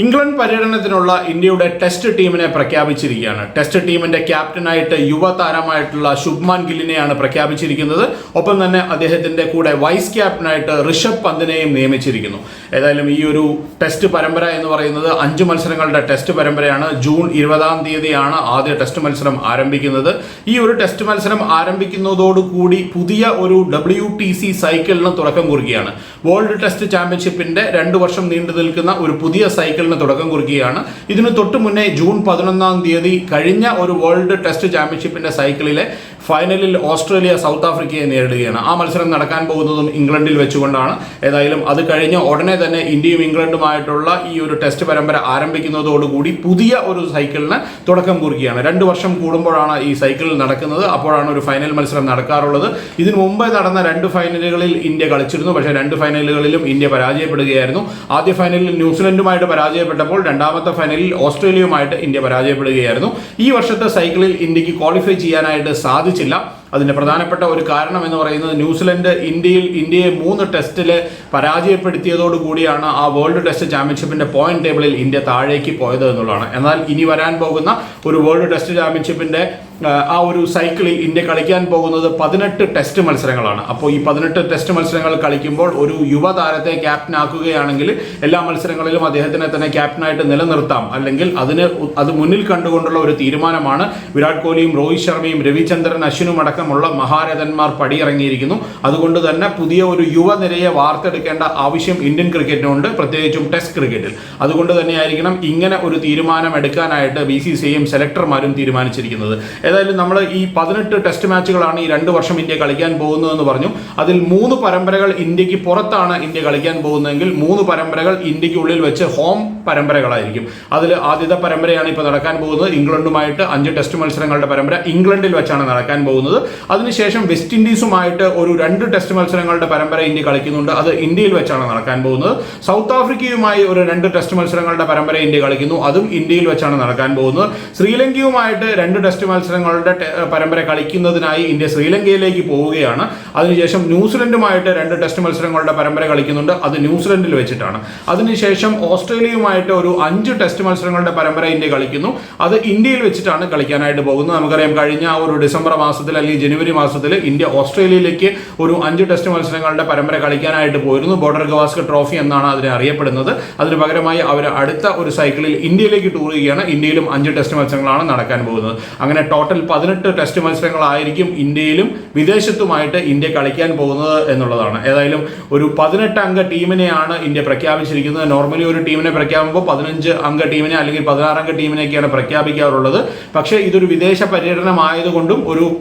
England പര്യടനത്തിനുള്ള ഇന്ത്യയുടെ test ടീമിനെ പ്രഖ്യാപിച്ചിരിക്കുകയാണ്. ടെസ്റ്റ് ടീമിന്റെ ക്യാപ്റ്റനായിട്ട് യുവതാരമായിട്ടുള്ള ശുഭ്മാൻ ഗില്ലിനെയാണ് പ്രഖ്യാപിച്ചിരിക്കുന്നത്. ഒപ്പം തന്നെ അദ്ദേഹത്തിന്റെ കൂടെ വൈസ് ക്യാപ്റ്റനായിട്ട് ഋഷഭ് പന്തിനെയും നിയമിച്ചിരിക്കുന്നു. ഏതായാലും ഈ ഒരു ടെസ്റ്റ് പരമ്പര എന്ന് പറയുന്നത് അഞ്ച് മത്സരങ്ങളുടെ ടെസ്റ്റ് പരമ്പരയാണ്. ജൂൺ ഇരുപതാം തീയതിയാണ് ആദ്യ ടെസ്റ്റ് മത്സരം ആരംഭിക്കുന്നത്. ഈ ഒരു ടെസ്റ്റ് മത്സരം ആരംഭിക്കുന്നതോടുകൂടി പുതിയ ഒരു ഡബ്ല്യു ടി സി സൈക്കിളിന് തുടക്കം കുറിക്കുകയാണ്. വേൾഡ് ടെസ്റ്റ് ചാമ്പ്യൻഷിപ്പിന്റെ രണ്ടു വർഷം നീണ്ടു നിൽക്കുന്ന ഒരു പുതിയ സൈക്കിളിന് തുടക്കം കുറിക്കുകയാണ്. ഇതിന് തൊട്ട് മുന്നേ ജൂൺ പതിനൊന്നാം തീയതി കഴിഞ്ഞ ഒരു വേൾഡ് ടെസ്റ്റ് ചാമ്പ്യൻഷിപ്പിന്റെ സൈക്കിളിലെ ഫൈനലിൽ ഓസ്ട്രേലിയ സൗത്ത് ആഫ്രിക്കയെ നേരിടുകയാണ്. ആ മത്സരം നടക്കാൻ പോകുന്നതും ഇംഗ്ലണ്ടിൽ വെച്ചുകൊണ്ടാണ്. ഏതായാലും അത് കഴിഞ്ഞ് ഉടനെ തന്നെ ഇന്ത്യയും ഇംഗ്ലണ്ടുമായിട്ടുള്ള ഈ ഒരു ടെസ്റ്റ് പരമ്പര ആരംഭിക്കുന്നതോടുകൂടി പുതിയ ഒരു സൈക്കിളിന് തുടക്കം കുറിക്കുകയാണ്. രണ്ട് വർഷം കൂടുമ്പോഴാണ് ഈ സൈക്കിൾ നടക്കുന്നത്. അപ്പോഴാണ് ഒരു ഫൈനൽ മത്സരം നടക്കാറുള്ളത്. ഇതിനു മുമ്പ് നടന്ന രണ്ട് ഫൈനലുകളിൽ ഇന്ത്യ കളിച്ചിരുന്നു. പക്ഷേ രണ്ട് ഫൈനലുകളിലും ഇന്ത്യ പരാജയപ്പെടുകയായിരുന്നു. ആദ്യ ഫൈനലിൽ ന്യൂസിലൻഡുമായിട്ട് പരാജയപ്പെട്ടപ്പോൾ രണ്ടാമത്തെ ഫൈനലിൽ ഓസ്ട്രേലിയയുമായിട്ട് ഇന്ത്യ പരാജയപ്പെടുകയായിരുന്നു. ഈ വർഷത്തെ സൈക്കിളിൽ ഇന്ത്യയ്ക്ക് ക്വാളിഫൈ ചെയ്യാനായിട്ട് സാധിച്ചില്ല അതിന്റെ പ്രധാനപ്പെട്ട ഒരു കാരണം എന്ന് പറയുന്നത് ന്യൂസിലൻഡ് ഇന്ത്യയിൽ ഇന്ത്യയെ മൂന്ന് ടെസ്റ്റിൽ പരാജയപ്പെടുത്തിയതോടുകൂടിയാണ് ആ വേൾഡ് ടെസ്റ്റ് ചാമ്പ്യൻഷിപ്പിന്റെ പോയിന്റ് ടേബിളിൽ ഇന്ത്യ താഴേക്ക് പോയത് എന്നുള്ളതാണ്. എന്നാൽ ഇനി വരാൻ പോകുന്ന ഒരു വേൾഡ് ടെസ്റ്റ് ചാമ്പ്യൻഷിപ്പിന്റെ ആ, ഒരു സൈക്കിളിൽ ഇന്ത്യ കളിക്കാൻ പോകുന്നത് പതിനെട്ട് ടെസ്റ്റ് മത്സരങ്ങളാണ്. അപ്പോൾ ഈ പതിനെട്ട് ടെസ്റ്റ് മത്സരങ്ങൾ കളിക്കുമ്പോൾ ഒരു യുവതാരത്തെ ക്യാപ്റ്റൻ ആക്കുകയാണെങ്കിൽ എല്ലാ മത്സരങ്ങളിലും അദ്ദേഹത്തിനെ തന്നെ ക്യാപ്റ്റനായിട്ട് നിലനിർത്താം. അല്ലെങ്കിൽ അതിന് അത് മുന്നിൽ കണ്ടുകൊണ്ടുള്ള ഒരു തീരുമാനമാണ് വിരാട് കോഹ്ലിയും രോഹിത് ശർമ്മയും രവിചന്ദ്രൻ അശ്വിനും അടക്കമുള്ള മഹാരഥന്മാർ പടിയിറങ്ങിയിരിക്കുന്നു. അതുകൊണ്ട് തന്നെ പുതിയ ഒരു യുവനിരയെ വാർത്തെടുക്കേണ്ട ആവശ്യം ഇന്ത്യൻ ക്രിക്കറ്റിനുണ്ട് പ്രത്യേകിച്ചും ടെസ്റ്റ് ക്രിക്കറ്റിൽ. അതുകൊണ്ട് തന്നെയായിരിക്കണം ഇങ്ങനെ ഒരു തീരുമാനം എടുക്കാനായിട്ട് ബി സി സി ഐയും സെലക്ടർമാരും തീരുമാനിച്ചിരിക്കുന്നത്. ഏതായാലും നമ്മൾ ഈ പതിനെട്ട് ടെസ്റ്റ് മാച്ചുകളാണ് ഈ രണ്ട് വർഷം ഇന്ത്യ കളിക്കാൻ പോകുന്നതെന്ന് പറഞ്ഞു. അതിൽ മൂന്ന് പരമ്പരകൾ ഇന്ത്യയ്ക്ക് പുറത്താണ് ഇന്ത്യ കളിക്കാൻ പോകുന്നതെങ്കിൽ മൂന്ന് പരമ്പരകൾ ഇന്ത്യക്കുള്ളിൽ വെച്ച് ഹോം പരമ്പരകളായിരിക്കും. അതിൽ ആദ്യത്തെ പരമ്പരയാണ് ഇപ്പോൾ നടക്കാൻ പോകുന്നത്. ഇംഗ്ലണ്ടുമായിട്ട് അഞ്ച് ടെസ്റ്റ് മത്സരങ്ങളുടെ പരമ്പര ഇംഗ്ലണ്ടിൽ വെച്ചാണ് നടക്കാൻ പോകുന്നത്. അതിനുശേഷം വെസ്റ്റ് ഇൻഡീസുമായിട്ട് ഒരു രണ്ട് ടെസ്റ്റ് മത്സരങ്ങളുടെ പരമ്പര ഇന്ത്യ കളിക്കുന്നുണ്ട്. അത് ഇന്ത്യയിൽ വെച്ചാണ് നടക്കാൻ പോകുന്നത്. സൗത്ത് ആഫ്രിക്കയുമായി ഒരു രണ്ട് ടെസ്റ്റ് മത്സരങ്ങളുടെ പരമ്പര ഇന്ത്യ കളിക്കുന്നു. അതും ഇന്ത്യയിൽ വെച്ചാണ് നടക്കാൻ പോകുന്നത്. ശ്രീലങ്കയുമായിട്ട് രണ്ട് ടെസ്റ്റ് മത്സരങ്ങളുടെ പരമ്പര കളിക്കുന്നതിനായി ഇന്ത്യ ശ്രീലങ്കയിലേക്ക് പോവുകയാണ്. അതിനുശേഷം ന്യൂസിലൻഡുമായിട്ട് രണ്ട് ടെസ്റ്റ് മത്സരങ്ങളുടെ പരമ്പര കളിക്കുന്നുണ്ട്. അത് ന്യൂസിലൻഡിൽ വെച്ചിട്ടാണ്. അതിനുശേഷം ഓസ്ട്രേലിയയുമായിട്ട് ഒരു അഞ്ച് ടെസ്റ്റ് മത്സരങ്ങളുടെ പരമ്പര ഇന്ത്യ കളിക്കുന്നു. അത് ഇന്ത്യയിൽ വെച്ചിട്ടാണ് കളിക്കാനായിട്ട് പോകുന്നത്. നമുക്കറിയാം കഴിഞ്ഞ ഒരു ഡിസംബർ മാസത്തിൽ അല്ലെങ്കിൽ ജനുവരി മാസത്തിൽ ഇന്ത്യ ഓസ്ട്രേലിയയിലേക്ക് ഒരു അഞ്ച് ടെസ്റ്റ് മത്സരങ്ങളുടെ പരമ്പര കളിക്കാനായിട്ട് പോയിരുന്നു. ബോർഡർ ഗവാസ്കർ ട്രോഫി എന്നാണ് അതിനെ അറിയപ്പെടുന്നത്. അതിന് പകരമായി അവർ അടുത്ത ഒരു സൈക്കിളിൽ ഇന്ത്യയിലേക്ക് ടൂർ ചെയ്യുകയാണ്. ഇന്ത്യയിലും അഞ്ച് ടെസ്റ്റ് മത്സരങ്ങളാണ് നടക്കാൻ പോകുന്നത്. അങ്ങനെ ടോട്ടൽ പതിനെട്ട് ടെസ്റ്റ് മത്സരങ്ങളായിരിക്കും ഇന്ത്യയിലും വിദേശത്തുമായിട്ട് ഇന്ത്യ കളിക്കാൻ പോകുന്നത് എന്നുള്ളതാണ്. ഏതായാലും ഒരു പതിനെട്ട് അംഗ ടീമിനെയാണ് ഇന്ത്യ പ്രഖ്യാപിച്ചിരിക്കുന്നത്. നോർമലി ഒരു ടീമിനെ പ്രഖ്യാപിക്കുമ്പോൾ പതിനഞ്ച് അംഗ ടീമിനെ അല്ലെങ്കിൽ പതിനാറംഗ ടീമിനെയൊക്കെയാണ് പ്രഖ്യാപിക്കാറുള്ളത്. പക്ഷേ ഇതൊരു വിദേശ പര്യടനമായതുകൊണ്ടും ഒരു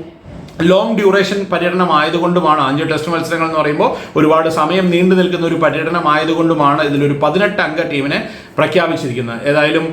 ലോങ് ഡ്യൂറേഷൻ പര്യടനം ആയതുകൊണ്ടുമാണ് അഞ്ച് ടെസ്റ്റ് മത്സരങ്ങൾ എന്ന് പറയുമ്പോൾ ഒരുപാട് സമയം നീണ്ടു നിൽക്കുന്ന ഒരു പര്യടനം ആയതുകൊണ്ടുമാണ് ഇതിലൊരു പതിനെട്ട് അംഗ ടീമിനെ പ്രഖ്യാപിച്ചിരിക്കുന്നത്. ഏതായാലും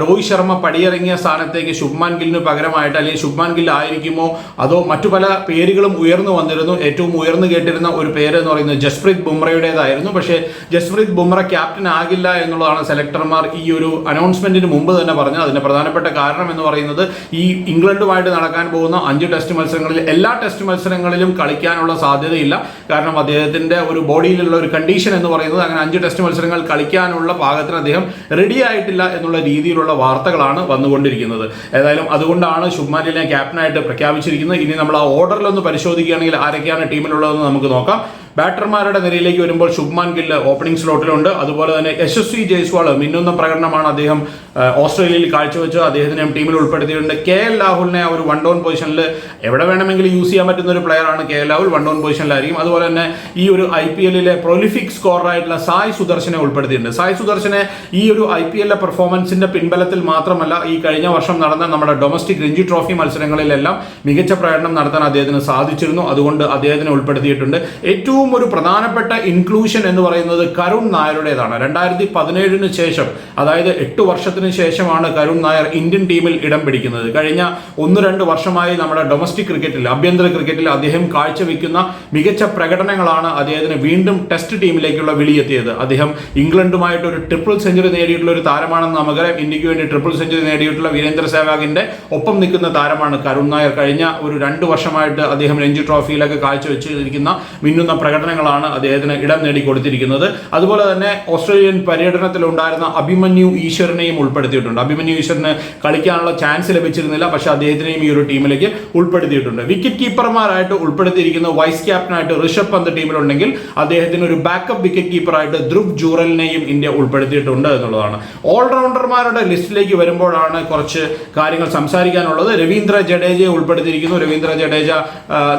രോഹിത് ശർമ്മ പടിയിറങ്ങിയ സ്ഥാനത്തേക്ക് ശുഭ്മാൻ ഗില്ലിന് പകരമായിട്ട് അല്ലെങ്കിൽ ശുഭ്മാൻ ഗിൽ ആയിരിക്കുമോ അതോ മറ്റു പല പേരുകളും ഉയർന്നു വന്നിരുന്നു. ഏറ്റവും ഉയർന്നു കേട്ടിരുന്ന ഒരു പേര് എന്ന് പറയുന്നത് ജസ്പ്രീത് ബുംറയുടേതായിരുന്നു. പക്ഷേ ജസ്പ്രീത് ബുംറ ക്യാപ്റ്റൻ ആകില്ല എന്നുള്ളതാണ് സെലക്ടർമാർ ഈ ഒരു അനൗൺസ്മെന്റിന് മുമ്പ് തന്നെ പറഞ്ഞത്. അതിന്റെ പ്രധാനപ്പെട്ട കാരണം എന്ന് പറയുന്നത് ഈ ഇംഗ്ലണ്ടുമായിട്ട് നടക്കാൻ പോകുന്ന അഞ്ച് ടെസ്റ്റ് മത്സരങ്ങളിൽ എല്ലാ ടെസ്റ്റ് മത്സരങ്ങളിലും കളിക്കാനുള്ള സാധ്യതയില്ല. കാരണം അദ്ദേഹത്തിന്റെ ഒരു ബോഡിയിലുള്ള ഒരു കണ്ടീഷൻ എന്ന് പറയുന്നത് അങ്ങനെ അഞ്ച് ടെസ്റ്റ് മത്സരങ്ങൾ കളിക്കാനുള്ള പാകത്തിന് അദ്ദേഹം റെഡി ആയിട്ടില്ല എന്നുള്ള രീതിയിലുള്ള വാർത്തകളാണ് വന്നുകൊണ്ടിരിക്കുന്നത്. ഏതായാലും അതുകൊണ്ടാണ് ശുഭ്മാൻ ഗില്ലിനെ ക്യാപ്റ്റനായിട്ട് പ്രഖ്യാപിച്ചിരിക്കുന്നത്. ഇനി നമ്മൾ ആ ഓർഡറിലൊന്ന് പരിശോധിക്കുകയാണെങ്കിൽ ആരൊക്കെയാണ് ടീമിലുള്ളതെന്ന് നമുക്ക് നോക്കാം. ബാറ്റർമാരുടെ നിരയിലേക്ക് വരുമ്പോൾ ശുഭ്മാൻ ഗില്ല് ഓപ്പണിംഗ് സ്ലോട്ടിലുണ്ട് അതുപോലെ തന്നെ യശസ്വി ജയ്സ്വാൾ മിന്നുന്ന പ്രകടനമാണ് അദ്ദേഹം ഓസ്ട്രേലിയയിൽ കാഴ്ചവെച്ച് അദ്ദേഹത്തിനെ ടീമിൽ ഉൾപ്പെടുത്തിയിട്ടുണ്ട്. കെ എൽ രാഹുലിനെ ഒരു വൺ ഡൗൺ പൊസിഷനിൽ എവിടെ വേണമെങ്കിലും യൂസ് ചെയ്യാൻ പറ്റുന്ന ഒരു പ്ലെയറാണ് K L Rahul. One down പൊസിഷനിലായിരിക്കും അതുപോലെ തന്നെ ഈ ഒരു ഐ പി എല്ലിലെ പ്രൊലിഫിക് സ്കോറായിട്ടുള്ള സായ് സുദർശനെ ഉൾപ്പെടുത്തിയിട്ടുണ്ട്. സായ് സുദർശനെ ഈ ഒരു ഐ പി എല്ലിലെ പെർഫോമൻസിന്റെ പിൻബലത്തിൽ മാത്രമല്ല ഈ കഴിഞ്ഞ വർഷം നടന്ന നമ്മുടെ ഡൊമസ്റ്റിക് രഞ്ജി ട്രോഫി മത്സരങ്ങളിലെല്ലാം മികച്ച പ്രകടനം നടത്താൻ അദ്ദേഹത്തിന് സാധിച്ചിരുന്നു. അതുകൊണ്ട് അദ്ദേഹത്തിനെ ഉൾപ്പെടുത്തിയിട്ടുണ്ട്. ഏറ്റവും ഒരു പ്രധാനപ്പെട്ട ഇൻക്ലൂഷൻ എന്ന് പറയുന്നത് കരുൺ നായരുടേതാണ്. രണ്ടായിരത്തി പതിനേഴിന് ശേഷം അതായത് എട്ട് വർഷത്തിന് ശേഷമാണ് കരുൺ നായർ ഇന്ത്യൻ ടീമിൽ ഇടം പിടിക്കുന്നത്. കഴിഞ്ഞ ഒന്ന് രണ്ട് വർഷമായി നമ്മുടെ ഡൊമസ്റ്റിക് ക്രിക്കറ്റിൽ ആഭ്യന്തര ക്രിക്കറ്റിൽ അദ്ദേഹം കാഴ്ചവെക്കുന്ന മികച്ച പ്രകടനങ്ങളാണ് അദ്ദേഹത്തിന് വീണ്ടും ടെസ്റ്റ് ടീമിലേക്കുള്ള വിളിയെത്തിയത്. അദ്ദേഹം ഇംഗ്ലണ്ടുമായിട്ട് ഒരു ട്രിപ്പിൾ സെഞ്ചുറി നേടിയിട്ടുള്ള ഒരു താരമാണെന്ന് നമുക്കറിയാം ഇന്ത്യയ്ക്ക് വേണ്ടി ട്രിപ്പിൾ സെഞ്ചുറി നേടിയിട്ടുള്ള വീരേന്ദ്ര സേവാഗിന്റെ ഒപ്പം നിൽക്കുന്ന താരമാണ് കരുൺ നായർ. കഴിഞ്ഞ ഒരു രണ്ട് വർഷമായിട്ട് അദ്ദേഹം രഞ്ജി ട്രോഫിയിലൊക്കെ കാഴ്ചവെച്ചിരിക്കുന്ന മിന്നുന്ന പ്രകടനം പ്രകടനങ്ങളാണ് അദ്ദേഹത്തിന് ഇടം നേടിക്കൊടുത്തിരിക്കുന്നത്. അതുപോലെ തന്നെ ഓസ്ട്രേലിയൻ പര്യടനത്തിലുണ്ടായിരുന്ന അഭിമന്യു ഈശ്വരനെയും ഉൾപ്പെടുത്തിയിട്ടുണ്ട്. അഭിമന്യു ഈശ്വരന് കളിക്കാനുള്ള ചാൻസ് ലഭിച്ചിരുന്നില്ല. പക്ഷേ അദ്ദേഹത്തിനെയും ഈ ഒരു ടീമിലേക്ക് ഉൾപ്പെടുത്തിയിട്ടുണ്ട്. വിക്കറ്റ് കീപ്പർമാരായിട്ട് ഉൾപ്പെടുത്തിയിരിക്കുന്ന വൈസ് ക്യാപ്റ്റനായിട്ട് ഋഷഭ് പന്ത് ടീമിലുണ്ടെങ്കിൽ അദ്ദേഹത്തിന് ഒരു ബാക്കപ്പ് വിക്കറ്റ് കീപ്പറായിട്ട് ധ്രുവ് ജൂറലിനെയും ഇന്ത്യ ഉൾപ്പെടുത്തിയിട്ടുണ്ട് എന്നുള്ളതാണ്. ഓൾറൗണ്ടർമാരുടെ ലിസ്റ്റിലേക്ക് വരുമ്പോഴാണ് കുറച്ച് കാര്യങ്ങൾ സംസാരിക്കാനുള്ളത്. രവീന്ദ്ര ജഡേജയെ ഉൾപ്പെടുത്തിയിരിക്കുന്നു. രവീന്ദ്ര ജഡേജ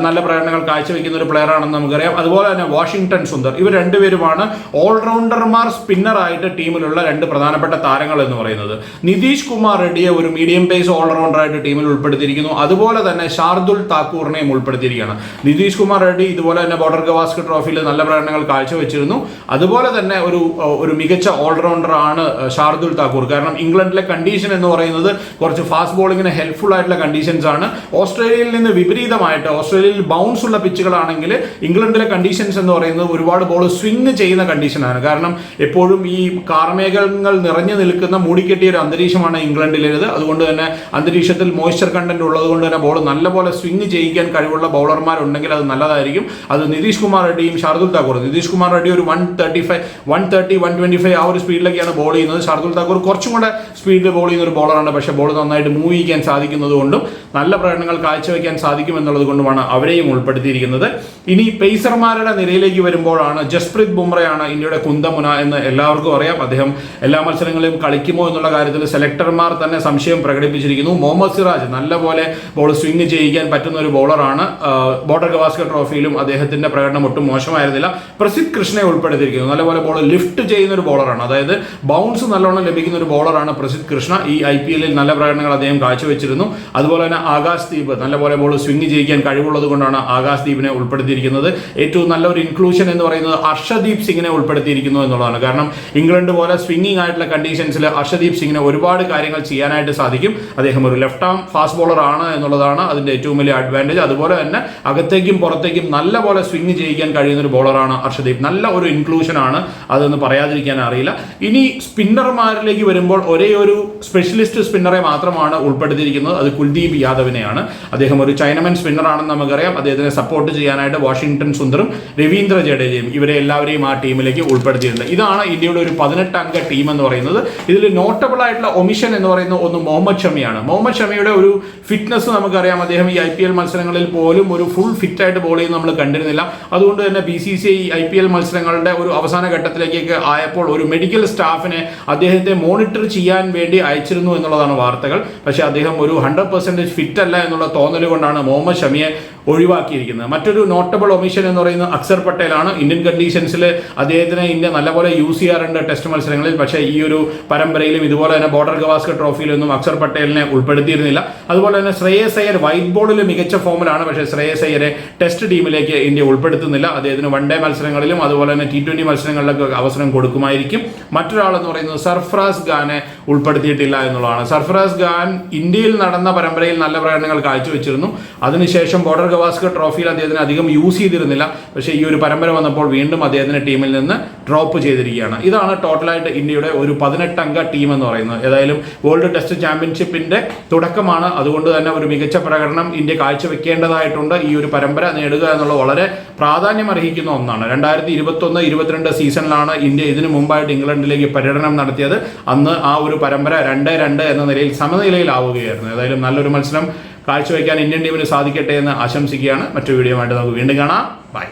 നല്ല പ്രകടനങ്ങൾ കാഴ്ചവെക്കുന്ന ഒരു പ്ലെയർ ആണെന്ന് നമുക്കറിയാം. അതുപോലെ തന്നെ വാഷിങ്ടൺ സുന്ദർ. ഇവർ രണ്ടുപേരുമാണ് ഓൾറൗണ്ടർമാർ സ്പിന്നറായിട്ട് ടീമിലുള്ള രണ്ട് പ്രധാനപ്പെട്ട താരങ്ങൾ എന്ന് പറയുന്നത്. നിതീഷ് കുമാർ റെഡ്ഡിയെ ഒരു മീഡിയം പേസ് ഓൾറൗണ്ടറായിട്ട് ടീമിൽ ഉൾപ്പെടുത്തിയിരിക്കുന്നു. അതുപോലെ തന്നെ ഷാർദുൽ താക്കൂറിനെയും ഉൾപ്പെടുത്തിയിരിക്കുകയാണ്. നിതീഷ് കുമാർ റെഡ്ഡി ഇതുപോലെ തന്നെ ബോർഡർ ഗവാസ്ക് ട്രോഫിയിൽ നല്ല പ്രകടനങ്ങൾ കാഴ്ചവെച്ചിരുന്നു. അതുപോലെ തന്നെ ഒരു ഒരു മികച്ച ഓൾറൗണ്ടർ ആണ് ഷാർദുൽ താക്കൂർ. കാരണം ഇംഗ്ലണ്ടിലെ കണ്ടീഷൻ എന്ന് പറയുന്നത് കുറച്ച് ഫാസ്റ്റ് ബോളിങ്ങിന് ഹെൽപ്ഫുൾ ആയിട്ടുള്ള കണ്ടീഷൻസ് ആണ് ഓസ്ട്രേലിയയിൽ നിന്ന് വിപരീതമായിട്ട് ഓസ്ട്രേലിയയിൽ ബൗൺസ് ഉള്ള പിച്ചുകളാണെങ്കിൽ ഇംഗ്ലണ്ടിലെ കണ്ടീഷൻസ് എന്ന് പറയുന്നത് ഒരുപാട് ബോൾ സ്വിങ് ചെയ്യുന്ന കണ്ടീഷനാണ് കാരണം എപ്പോഴും ഈ കാർമേഘങ്ങൾ നിറഞ്ഞു നിൽക്കുന്ന മൂടിക്കെട്ടിയ ഒരു അന്തരീക്ഷമാണ് ഇംഗ്ലണ്ടിലേത്. അതുകൊണ്ട് തന്നെ അന്തരീക്ഷത്തിൽ മോയ്സ്ചർ കണ്ടന്റ് ഉള്ളത് കൊണ്ട് തന്നെ ബോൾ നല്ലപോലെ സ്വിങ് ചെയ്യിക്കാൻ കഴിവുള്ള ബൗളർമാരുണ്ടെങ്കിൽ അത് നല്ലതായിരിക്കും. അത് നിതീഷ് കുമാർ റെഡ്ഡിയും ഷാർദുൽ താക്കൂർ. നിതീഷ് കുമാർ റെഡ്ഡി ഒരു one thirty five one thirty one twenty five ആ ഒരു സ്പീഡിലൊക്കെയാണ് ബോൾ ചെയ്യുന്നത്. ഷാർദുൽ താക്കൂർ കുറച്ചും കൂടെ സ്പീഡിൽ ബോൾ ചെയ്യുന്ന ഒരു ബോളറാണ് പക്ഷേ ബോൾ നന്നായിട്ട് മൂവ് ചെയ്യാൻ സാധിക്കുന്നത് കൊണ്ടും നല്ല പ്രകടനങ്ങൾ കാഴ്ചവെക്കാൻ സാധിക്കും എന്നുള്ളത് കൊണ്ടുമാണ് അവരെയും ഉൾപ്പെടുത്തിയിരിക്കുന്നത്. ഇനി പേസർമാരുടെ നിരയിലേക്ക് വരുമ്പോഴാണ് ജസ്പ്രീത് ബുംറയാണ് ഇന്ത്യയുടെ കുന്തമുന എന്ന് എല്ലാവർക്കും അറിയാം. അദ്ദേഹം എല്ലാ മത്സരങ്ങളിലും കളിക്കുമോ എന്നുള്ള കാര്യത്തിൽ സെലക്ടർമാർ തന്നെ സംശയം പ്രകടിപ്പിച്ചിരിക്കുന്നു. മുഹമ്മദ് സിറാജ് നല്ലപോലെ ബോൾ സ്വിംഗ് ചെയ്യിക്കാൻ പറ്റുന്ന ഒരു ബോളറാണ് ബോർഡർ ഗവാസ്കർ ട്രോഫിയിലും അദ്ദേഹത്തിന്റെ പ്രകടനം ഒട്ടും മോശമായിരുന്നില്ല. പ്രസിദ് കൃഷ്ണയെ ഉൾപ്പെടുത്തിയിരിക്കുന്നു. നല്ലപോലെ ബോൾ ലിഫ്റ്റ് ചെയ്യുന്ന ഒരു ബോളറാണ് അതായത് ബൗൺസ് നല്ലോണം ലഭിക്കുന്ന ഒരു ബോളറാണ് പ്രസിദ് കൃഷ്ണ. ഈ ഐ പി എല്ലിൽ നല്ല പ്രകടനങ്ങൾ അദ്ദേഹം കാഴ്ചവെച്ചിരുന്നു. അതുപോലെ തന്നെ ആകാശ് ദീപ് നല്ലപോലെ ബോൾ സ്വിംഗ് ചെയ്യിക്കാൻ കഴിവുള്ളത് കൊണ്ടാണ് ആകാശ് ദീപിനെ ഉൾപ്പെടുത്തിയിരിക്കുന്നത്. ഏറ്റവും നല്ല ഒരു ഇൻക്ലൂഷൻ എന്ന് പറയുന്നത് അർഷദീപ് സിംഗിനെ ഉൾപ്പെടുത്തിയിരിക്കുന്നു എന്നുള്ളതാണ്. കാരണം ഇംഗ്ലണ്ട് പോലെ സ്വിംഗിങ് ആയിട്ടുള്ള കണ്ടീഷൻസിൽ അർഷദീപ് സിംഗിന് ഒരുപാട് കാര്യങ്ങൾ ചെയ്യാനായിട്ട് സാധിക്കും. അദ്ദേഹം ഒരു ലെഫ്റ്റ് ആം ഫാസ്റ്റ് ബോളർ ആണ് എന്നുള്ളതാണ് അതിന്റെ ഏറ്റവും വലിയ അഡ്വാന്റേജ് അതുപോലെ തന്നെ അകത്തേക്കും പുറത്തേക്കും നല്ല പോലെ സ്വിംഗ് ചെയ്യിക്കാൻ കഴിയുന്ന ഒരു ബോളറാണ് അർഷദീപ് നല്ല ഒരു ഇൻക്ലൂഷൻ ആണ്. അതൊന്ന് പറയാതിരിക്കാൻ അറിയില്ല. ഇനി സ്പിന്നർമാരിലേക്ക് വരുമ്പോൾ ഒരേ ഒരു സ്പെഷ്യലിസ്റ്റ് സ്പിന്നറെ മാത്രമാണ് ഉൾപ്പെടുത്തിയിരിക്കുന്നത്. അത് കുൽദീപ് യാദവിനെയാണ്. അദ്ദേഹം ഒരു ചൈനമൻ സ്പിന്നറാണെന്ന് നമുക്കറിയാം. അദ്ദേഹത്തിനെ സപ്പോർട്ട് ചെയ്യാനായിട്ട് വാഷിംഗ്ടൺ സുന്ദറും രവീന്ദ്ര ജഡേജയും ഇവരെ എല്ലാവരെയും ആ ടീമിലേക്ക് ഉൾപ്പെടുത്തിയിട്ടുണ്ട്. ഇതാണ് ഇന്ത്യയുടെ ഒരു പതിനെട്ട് അംഗ ടീം എന്ന് പറയുന്നത്. ഇതിൽ നോട്ടബിൾ ആയിട്ടുള്ള ഒമിഷൻ എന്ന് പറയുന്ന ഒന്ന് മുഹമ്മദ് ഷമിയാണ്. മുഹമ്മദ് ഷമിയുടെ ഒരു ഫിറ്റ്നസ് നമുക്കറിയാം. അദ്ദേഹം ഈ ഐ പി എൽ മത്സരങ്ങളിൽ പോലും ഒരു ഫുൾ ഫിറ്റ് ആയിട്ട് ബോൾ ചെയ്യുന്ന നമ്മൾ കണ്ടിരുന്നില്ല. അതുകൊണ്ട് തന്നെ B C C I P L മത്സരങ്ങളുടെ ഒരു അവസാന ഘട്ടത്തിലേക്കൊക്കെ ആയപ്പോൾ ഒരു മെഡിക്കൽ സ്റ്റാഫിനെ അദ്ദേഹത്തെ മോണിറ്റർ ചെയ്യാൻ വേണ്ടി അയച്ചിരുന്നു എന്നുള്ളതാണ് വാർത്തകൾ. പക്ഷേ അദ്ദേഹം ഒരു ഹൺഡ്രഡ് പെർസെന്റേജ് ഫിറ്റ് അല്ല എന്നുള്ള തോന്നൽ കൊണ്ടാണ് മുഹമ്മദ് ഷമിയെ ഒഴിവാക്കിയിരിക്കുന്നത്. മറ്റൊരു നോട്ടബിൾ ഒമിഷൻ എന്ന് പറയുന്നത് അക്സർ പട്ടേലാണ്. ഇന്ത്യൻ കണ്ടീഷൻസിൽ അദ്ദേഹത്തിനെ ഇന്ത്യ നല്ലപോലെ യൂസ് ചെയ്യാറുണ്ട് ടെസ്റ്റ് മത്സരങ്ങളിൽ. പക്ഷേ ഈ ഒരു പരമ്പരയിലും ഇതുപോലെ തന്നെ ബോർഡർ ഗവാസ്കർ ട്രോഫിയിലൊന്നും അക്സർ പട്ടേലിനെ ഉൾപ്പെടുത്തിയിരുന്നില്ല. അതുപോലെ തന്നെ ശ്രേയസ് അയ്യർ വൈറ്റ് ബോളിൽ മികച്ച ഫോമിലാണ് പക്ഷേ ശ്രേയസ് അയ്യരെ ടെസ്റ്റ് ടീമിലേക്ക് ഇന്ത്യ ഉൾപ്പെടുത്തുന്നില്ല. അദ്ദേഹത്തിന് വൺ ഡേ മത്സരങ്ങളിലും അതുപോലെ തന്നെ ടി ട്വന്റി മത്സരങ്ങളിലൊക്കെ അവസരം കൊടുക്കുമായിരിക്കും. മറ്റൊരാളെന്ന് പറയുന്നത് സർഫ്രാസ് ഖാനെ ഉൾപ്പെടുത്തിയിട്ടില്ല എന്നുള്ളതാണ്. സർഫ്രാസ് ഖാൻ ഇന്ത്യയിൽ നടന്ന പരമ്പരയിൽ നല്ല പ്രകടനങ്ങൾ കാഴ്ചവെച്ചിരുന്നു. അതിനുശേഷം ബോർഡർ ഗവാസ്കർ ട്രോഫിയിൽ അദ്ദേഹത്തിന് അധികം യൂസ് ചെയ്തിരുന്നില്ല. പക്ഷേ ഈ ഒരു പരമ്പര വന്നപ്പോൾ വീണ്ടും അദ്ദേഹത്തിന് ടീമിൽ നിന്ന് ഡ്രോപ്പ് ചെയ്തിരിക്കുകയാണ്. ഇതാണ് ടോട്ടലായിട്ട് ഇന്ത്യയുടെ ഒരു പതിനെട്ടംഗ ടീം എന്ന് പറയുന്നത്. ഏതായാലും വേൾഡ് ടെസ്റ്റ് ചാമ്പ്യൻഷിപ്പിന്റെ തുടക്കമാണ്. അതുകൊണ്ട് തന്നെ ഒരു മികച്ച പ്രകടനം ഇന്ത്യ കാഴ്ചവെക്കേണ്ടതായിട്ടുണ്ട്. ഈ ഒരു പരമ്പര നേടുക എന്നുള്ള വളരെ പ്രാധാന്യം അർഹിക്കുന്ന ഒന്നാണ്. രണ്ടായിരത്തി ഇരുപത്തൊന്ന് ഇരുപത്തിരണ്ട് സീസണിലാണ് ഇന്ത്യ ഇതിനു മുമ്പായിട്ട് ഇംഗ്ലണ്ടിലേക്ക് പര്യടനം നടത്തിയത്. അന്ന് ആ ഒരു പരമ്പര രണ്ട് രണ്ട് എന്ന നിലയിൽ സമനിലയിലാവുകയായിരുന്നു. ഏതായാലും നല്ലൊരു മത്സരം കാഴ്ചവെക്കാൻ ഇന്ത്യൻ ടീമിന് സാധിക്കട്ടെ എന്ന് ആശംസിക്കുകയാണ്. മറ്റൊരു വീഡിയോ ആയിട്ട് നമുക്ക് വീണ്ടും കാണാം. ബൈ